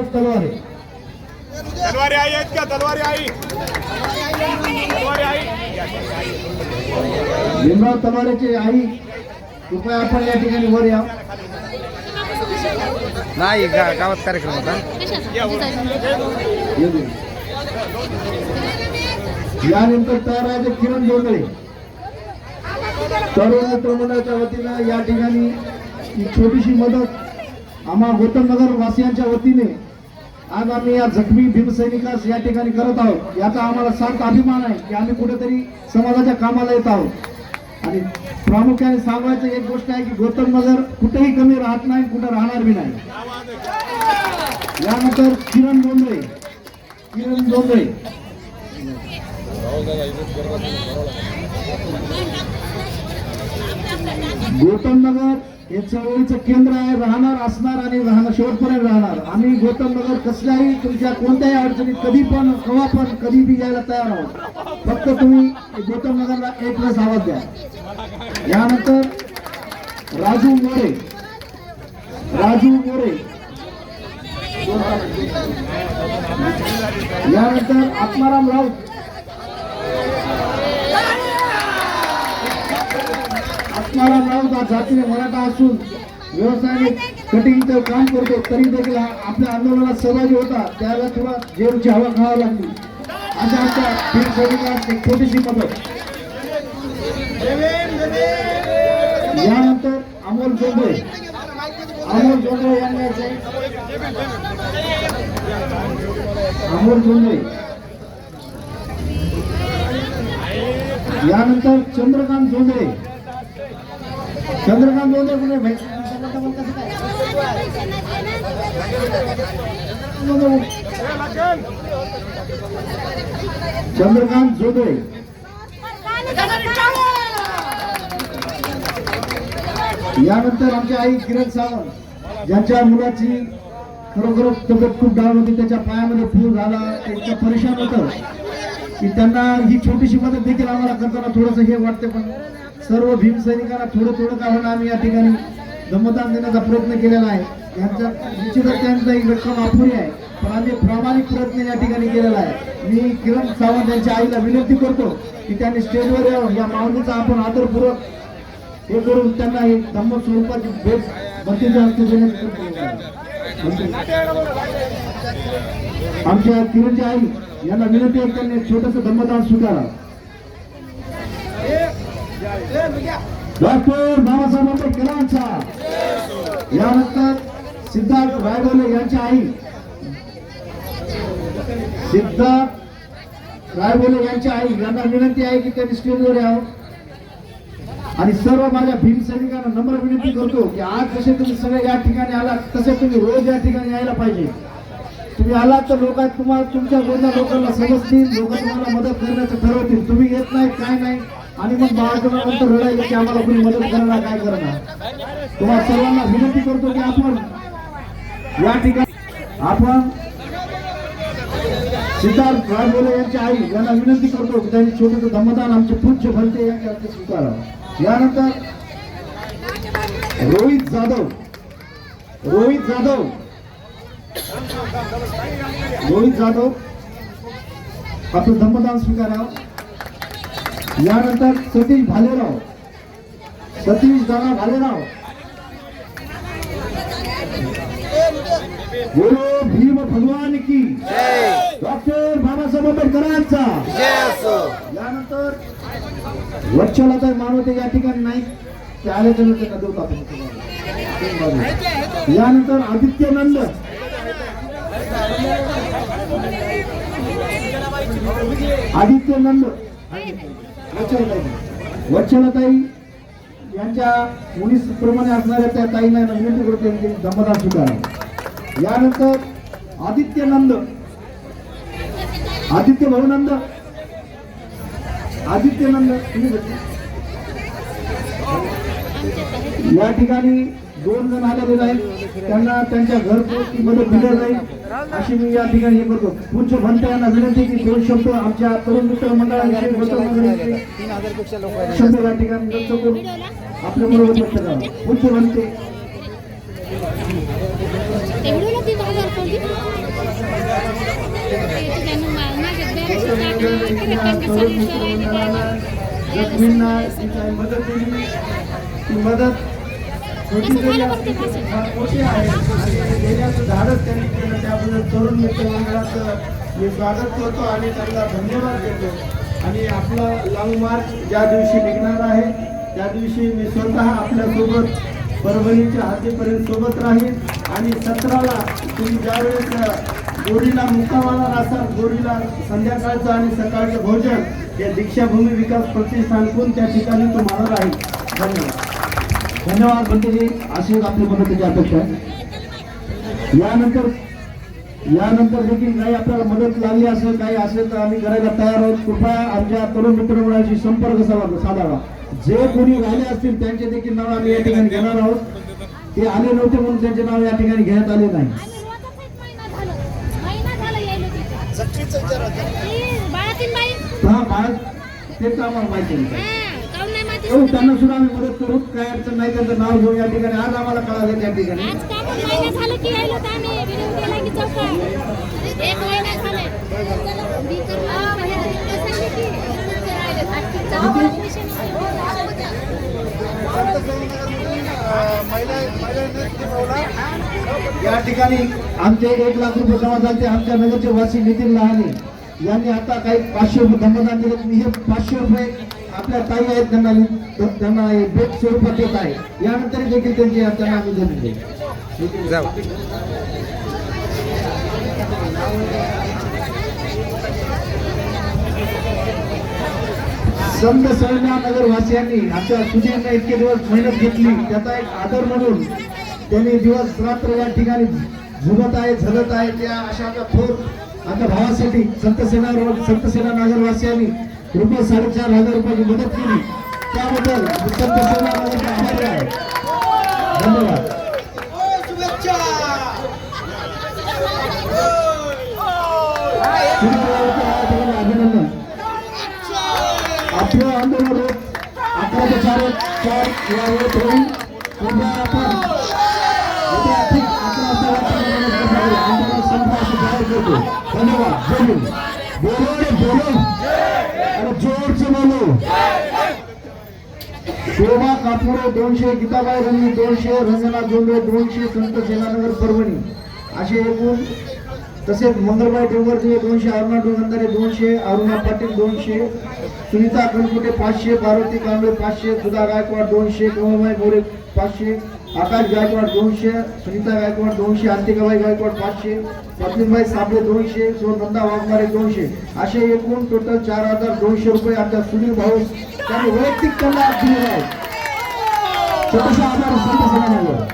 तलवार. तलवारी आई आहेत का? तलवारी आई. तलवारी आई. भीमराव तलवारेचे आई. कृपया आपण या ठिकाणी वर या. नाही गावात कार्यक्रम होता. यानंतर तयार आहे ते किरण जोंधळे तरुण मित्र मंडळाच्या वतीनं या ठिकाणी छोटीशी मदत आम्हा गौतम नगर वासियांच्या वतीने आज आम्ही या जखमी भीमसैनिकास या ठिकाणी करत आहोत. याचा आम्हाला सार्थ अभिमान आहे की आम्ही कुठेतरी समाजाच्या कामाला येत आहोत. आणि प्रामुख्याने सांगायचं एक गोष्ट आहे की गौतम नगर कुठेही कमी राहत नाही कुठं राहणार बी नाही. यानंतर किरण जोंधळे किरण जोंधळे गौतम नगर हे चळवळीचं केंद्र आहे राहणार असणार आणि राहणार शेवटपर्यंत राहणार. आम्ही गौतम नगर कसल्याही तुमच्या कोणत्याही अडचणीत कधी पण केव्हा पण कधी बी यायला तयार आहोत. फक्त तुम्ही गौतम नगरला एक वेळेस आवाज द्या. यानंतर राजू मोरे. राजू मोरे. यानंतर आत्माराम राऊत. मला नऊ जातीने मराठा असून व्यवसायाने कटिंगचं काम करतो तरी देखील हा आपल्या आंदोलनात सहभागी होता. त्याला थोडा जेलची हवा खावा लागली. अशा आमच्या भीम सैनिकास छोटीशी मदत. यानंतर अमोल जोंधळे. अमोल जोंधळे यांनी अमोल जोंधळे. यानंतर चंद्रकांत जोंधळे. चंद्रकांत दोन कुठे भाई चंद्रकांत जोदे यानंतर आमच्या आई किरण सावंत. ज्यांच्या मुलाची खरोखर तब्येत खूप डाऊन होती त्याच्या पायामध्ये फूल झाला इतकं परेशान होतं. की त्यांना ही छोटीशी मदत देखील आम्हाला करताना थोडंसं हे वाटते पण सर्व भीमसैनिकांना थोडं थोडं का होणार आम्ही या ठिकाणी दमदान देण्याचा प्रयत्न केलेला आहे. यांच्या निश्चितच त्यांचा एक रक्कम अपुरी आहे. पण आम्ही प्रामाणिक प्रयत्न या ठिकाणी केलेला आहे. मी किरण सावंत यांच्या आईला विनंती करतो की त्यांनी स्टेजवर यावं. या माऊलीचा आपण आदरपूर्वक हे करून त्यांना एक धम्म स्वरूपाची भेट भक्तीच्या हस्ते देण्याची आमच्या किरणची आई यांना विनंती आहे त्यांनी छोटंसं छोटस धम्मदान स्वीकारा डॉक्टर बाबासाहेब आंबेडकरांचा यानंतर सिद्धार्थ रायडोले यांची आई. सिद्धार्थ रायडोले यांची आई. यांना विनंती आहे की त्यांनी स्टेजवर यावं. आणि सर्व माझ्या भीमसैनिकांना नम्र विनंती करतो की आज जसे तुम्ही सगळे या ठिकाणी आलात तसे तुम्ही रोज या ठिकाणी यायला पाहिजे. तुम्ही आलात तर लोक तुम्हाला तुमच्या बोलण्या लोकांना समजतील लोक तुम्हाला मदत करण्याचं ठरवतील. तुम्ही येत नाही काय नाही आणि मग बाळाजमानंतर रडायचं की आम्हाला कोणी मदत करणार काय करणार? तुम्हाला सर्वांना विनंती करतो की आपण या ठिकाणी आपण सिद्धार्थ रायबोले यांची आई यांना विनंती करतो की त्यांनी छोटस धम्मदान आमचे पूज्य भलते यांच्या हस्ते स्वीकारावं. यानंतर रोहित जाधव रोहित जाधव रोहित जाधव आपलं धम्मदान स्वीकारावं. यानंतर सतीश भालेराव. सतीश दादा भालेराव. बोलो भीम भगवान की. डॉक्टर बाबासाहेब आंबेडकरांचा. यानंतर असो यानंतर मानवते या ठिकाणी नाही. ते आल्याच्यानंतर त्यांना आपण यानंतर आदित्य नंद आदित्य नंद वचनताई वचनताई यांच्या मुलीस प्रमाणे असणाऱ्या त्या ताईला विनंती करतो यांनी दमदान स्वीकारा यानंतर आदित्य नंद आदित्य भाऊनंद आदित्य नंद तुम्ही या ठिकाणी दोन जण आलेले आहेत त्यांना त्यांच्या घरपोच मदत दिली जाईल अशी मी या ठिकाणी हे करतो पूज्य भंत यांना विनंती की दोन शब्द आमच्या तरुण मित्र शब्द या ठिकाणी व्यक्त करून आपल्या बरोबर व्यक्त करा भंते दिली ती मदत मोठी आहे. आणि देण्याचं धाडस त्यांनी केलं. त्याबद्दल तरुण मित्र मंडळाचं मी स्वागत करतो आणि त्यांना धन्यवाद देतो. आणि आपला लॉंग मार्च ज्या दिवशी निघणार आहे त्या दिवशी मी स्वतः आपल्यासोबत परभणीच्या हद्दीपर्यंत सोबत राहील आणि सतराला तुम्ही ज्यावेळेस गोरीला मुक्कामाला असाल गोरीला संध्याकाळचं आणि सकाळचं भोजन हे दीक्षाभूमी विकास प्रतिष्ठानकडून त्या ठिकाणी तुम्हाला राहील? धन्यवाद. धन्यवाद बंटीजी अशीच आपली मदतीची अपेक्षा आहे. यानंतर यानंतर देखील काही आपल्याला मदत लागली असेल काही असेल तर आम्ही करायला तयार आहोत. कृपया आमच्या तरुण मित्रमंडळाशी संपर्क साधा साधावा. जे कोणी राहिले असतील त्यांचे देखील नाव आम्ही या ठिकाणी घेणार आहोत. ते आले नव्हते म्हणून त्यांचे नाव या ठिकाणी घेण्यात आले नाही. हा बाळ ते तर आम्हाला माहिती हो त्यांना सुद्धा आम्ही मदत करू. काय अडचण नाही त्यांचं नाव घेऊन या ठिकाणी. आज आम्हाला कळालं त्या ठिकाणी. या ठिकाणी आमचे एक लाख रुपये जमा झाले आमच्या नगरचे वासी नितीन लहाने. यांनी आता काही पाचशे रुपये धर्मदान दिलं. मी हे पाचशे रुपये आपल्या ताई आहेत त्यांना त्यांना भेट स्वरूपात देत आहे. यानंतर देखील त्यांची त्यांना आम्ही. जाऊ. संत सैन्या नगरवासियांनी आमच्या सुधीरने इतके दिवस मेहनत घेतली. त्याचा एक आदर म्हणून त्यांनी दिवस रात्र या ठिकाणी झुलत आहे झलत आहे. त्या अशा थोर आमच्या भावासाठी संत सेना रोड संत सेना नगरवासियांनी रुपये साडेचार हजार रुपयाची मदत केली. त्याबद्दल संत सेना नगरचे आभारी आहे. धन्यवाद. अभिनंदन आपलं आंदोलन अकरा ते चार चार या वेळेत होईल आपण उद्या ठीक अकरा वाजता आंदोलन असं जाहीर करतो धन्यवाद. बोलू बोलो बोलो शोभा कापुरे दोनशे गीताबाई रंगी दोनशे रंजना जोंबे दोनशे संत सेनानगर परभणी. असे एकूण तसेच मंगलबाई डोंगरदेव दोनशे अरुणा डोंगंदारे दोनशे अरुणा पाटील दोनशे सुनीता कणकुटे पाचशे पार्वती कांबळे पाचशे सुधा गायकवाड दोनशे कमलबाई गोरे पाचशे आकाश गायकवाड दोनशे सुनीता गायकवाड दोनशे अंतिकाबाई गायकवाड पाचशे पत्नीबाई साबळे दोनशे सो नंदा वाघमारे दोनशे. असे एकूण टोटल चार हजार दोनशे रुपये आमच्या सुनील भाऊ त्यांनी वैयक्तिक त्यांना दिलेले आहे छोटासा आधार संत सेनानगर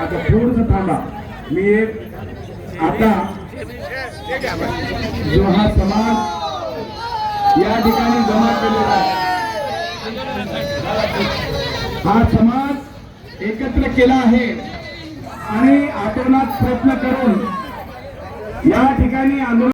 आता पूर्ण थांबा. मी एक आता जो हा समाज या ठिकाणी जमा केलेला आहे हा समाज एकत्र केला आहे आणि आतोनात प्रयत्न करून या ठिकाणी आंदोलन